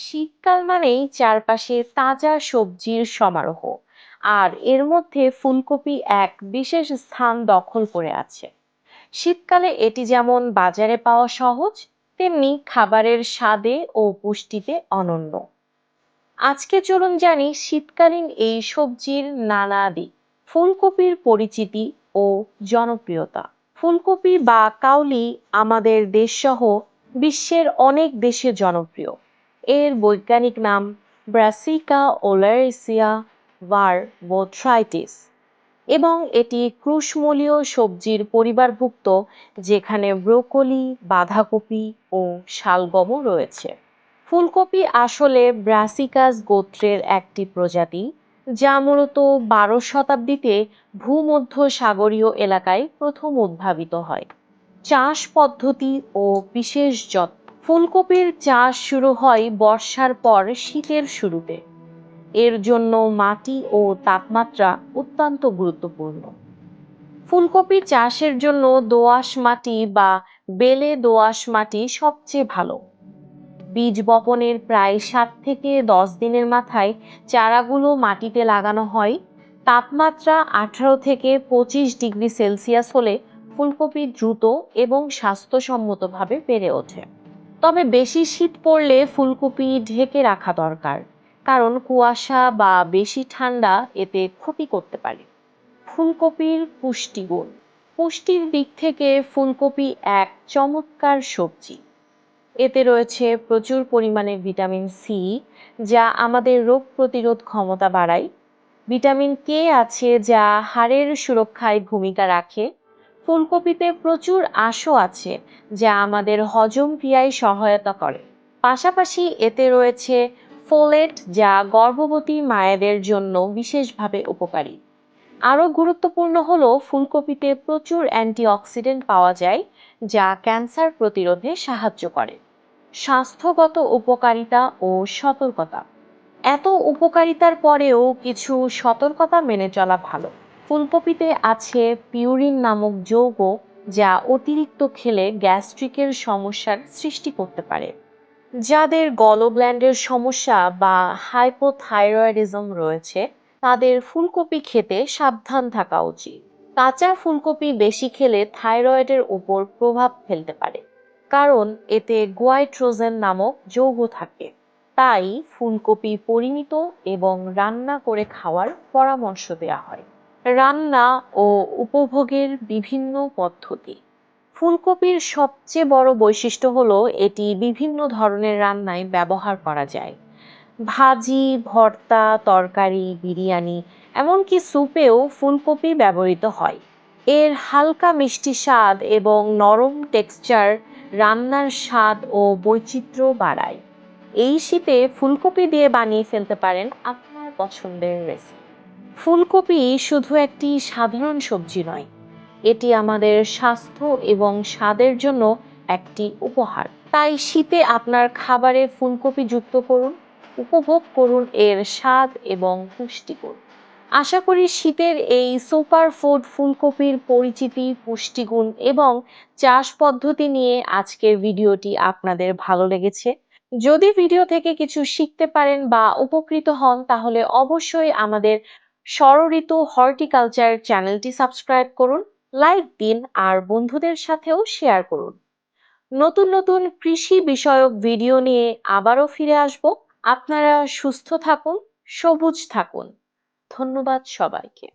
শীতকাল মানেই চারপাশে তাজা সবজির সমারোহ। আর এর মধ্যে ফুলকপি এক বিশেষ স্থান দখল করে আছে। শীতকালে এটি যেমন বাজারে পাওয়া সহজ, তেমনি খাবারের স্বাদে ও পুষ্টিতে অনন্য। আজকে চলুন জানি শীতকালীন এই সবজির নানা দিক। ফুলকপির পরিচিতি ও জনপ্রিয়তা। ফুলকপি বা কাউলি আমাদের দেশসহ বিশ্বের অনেক দেশে জনপ্রিয়। এর বৈজ্ঞানিক নাম ব্রাসিকা ওলারিসিয়া ভার বোথ্রাইটিস এবং এটি ক্রুশমূলীয় সবজির পরিবারভুক্ত যেখানে ব্রোকলি, বাঁধাকপি ও শালগমও রয়েছে। ফুলকপি আসলে ব্রাসিকাস গোত্রের একটি প্রজাতি, যা মূলত বারো শতাব্দীতে ভূমধ্য সাগরীয় এলাকায় প্রথম উদ্ভাবিত হয়। চাষ পদ্ধতি ও বিশেষ যত্ন ফুলকপির চাষ শুরু হয় বর্ষার পর শীতের শুরুতে। এর জন্য মাটি ও তাপমাত্রা অত্যন্ত গুরুত্বপূর্ণ। ফুলকপি চাষের জন্য দোআঁশ মাটি বা বেলে দোআঁশ মাটি সবচেয়ে ভালো। বীজ বপনের প্রায় সাত থেকে দশ দিনের মাথায় চারাগুলো মাটিতে লাগানো হয়। তাপমাত্রা আঠারো থেকে পঁচিশ ডিগ্রি সেলসিয়াস হলে ফুলকপি দ্রুত এবং স্বাস্থ্যসম্মতভাবে বেড়ে ওঠে। তবে বেশি শীত পড়লে ফুলকপি ঢেকে রাখা দরকার, কারণ কুয়াশা বা বেশি ঠান্ডা এতে ক্ষতি করতে পারে। ফুলকপির পুষ্টিগুণ পুষ্টির দিক থেকে ফুলকপি এক চমৎকার সবজি। এতে রয়েছে প্রচুর পরিমাণে ভিটামিন সি যা আমাদের রোগ প্রতিরোধ ক্ষমতা বাড়ায়। ভিটামিন কে আছে যা হাড়ের সুরক্ষায় ভূমিকা রাখে। ফুলকপিতে প্রচুর আঁশও আছে, যা আমাদের হজম ক্রিয়ায় সহায়তা করে। পাশাপাশি এতে রয়েছে ফোলেট, যা গর্ভবতী মায়েদের জন্য বিশেষভাবে উপকারী। আরও গুরুত্বপূর্ণ হল, ফুলকপিতে প্রচুর অ্যান্টিঅক্সিডেন্ট পাওয়া যায়, যা ক্যান্সার প্রতিরোধে সাহায্য করে। স্বাস্থ্যগত উপকারিতা ও সতর্কতা। এত উপকারিতার পরেও কিছু সতর্কতা মেনে চলা ভালো। ফুলকপিতে আছে পিউরিন নামক যৌগ যা অতিরিক্ত খেলে গ্যাস্ট্রিকের সমস্যার সৃষ্টি করতে পারে। যাদের গলব্ল্যান্ডের সমস্যা বা হাইপোথাইরয়েডিজম রয়েছে, তাদের ফুলকপি খেতে সাবধান থাকা উচিত। কাঁচা ফুলকপি বেশি খেলে থাইরয়েডের উপর প্রভাব ফেলতে পারে, কারণ এতে গোয়াইট্রোজেন নামক যৌগ থাকে। তাই ফুলকপি পরিমিত এবং রান্না করে খাওয়ার পরামর্শ দেওয়া হয়। রান্না ও উপভোগের বিভিন্ন পদ্ধতি। ফুলকপির সবচেয়ে বড় বৈশিষ্ট্য হলো এটি বিভিন্ন ধরনের রান্নায় ব্যবহার করা যায়। ভাজি, ভর্তা, তরকারি, বিরিয়ানি, এমনকি স্যুপেও ফুলকপি ব্যবহৃত হয়। এর হালকা মিষ্টি স্বাদ এবং নরম টেক্সচার রান্নার স্বাদ ও বৈচিত্র্য বাড়ায়। এই শীতে ফুলকপি দিয়ে বানিয়ে ফেলতে পারেন আপনার পছন্দের রেসিপি। ফুলকপি শুধু একটি সাধারণ সবজি নয়, এটি আমাদের স্বাস্থ্য এবং স্বাদের জন্য একটি উপহার। তাই শীতে আপনার খাবারে ফুলকপি যুক্ত করুন, উপভোগ করুন এর স্বাদ এবং পুষ্টিগুণ আশা করি শীতের এই সুপার ফুড ফুলকপির পরিচিতি পুষ্টিগুণ এবং চাষ পদ্ধতি নিয়ে আজকের ভিডিওটি আপনাদের ভালো লেগেছে। যদি ভিডিও থেকে কিছু শিখতে পারেন বা উপকৃত হন, তাহলে অবশ্যই আমাদের ষড়ঋতু হর্টিকালচার চ্যানেলটি সাবস্ক্রাইব করুন, লাইক দিন আর বন্ধুদের সাথেও শেয়ার করুন। নতুন নতুন কৃষি বিষয়ক ভিডিও নিয়ে আবারও ফিরে আসব। আপনারা সুস্থ থাকুন, সবুজ থাকুন। ধন্যবাদ সবাইকে।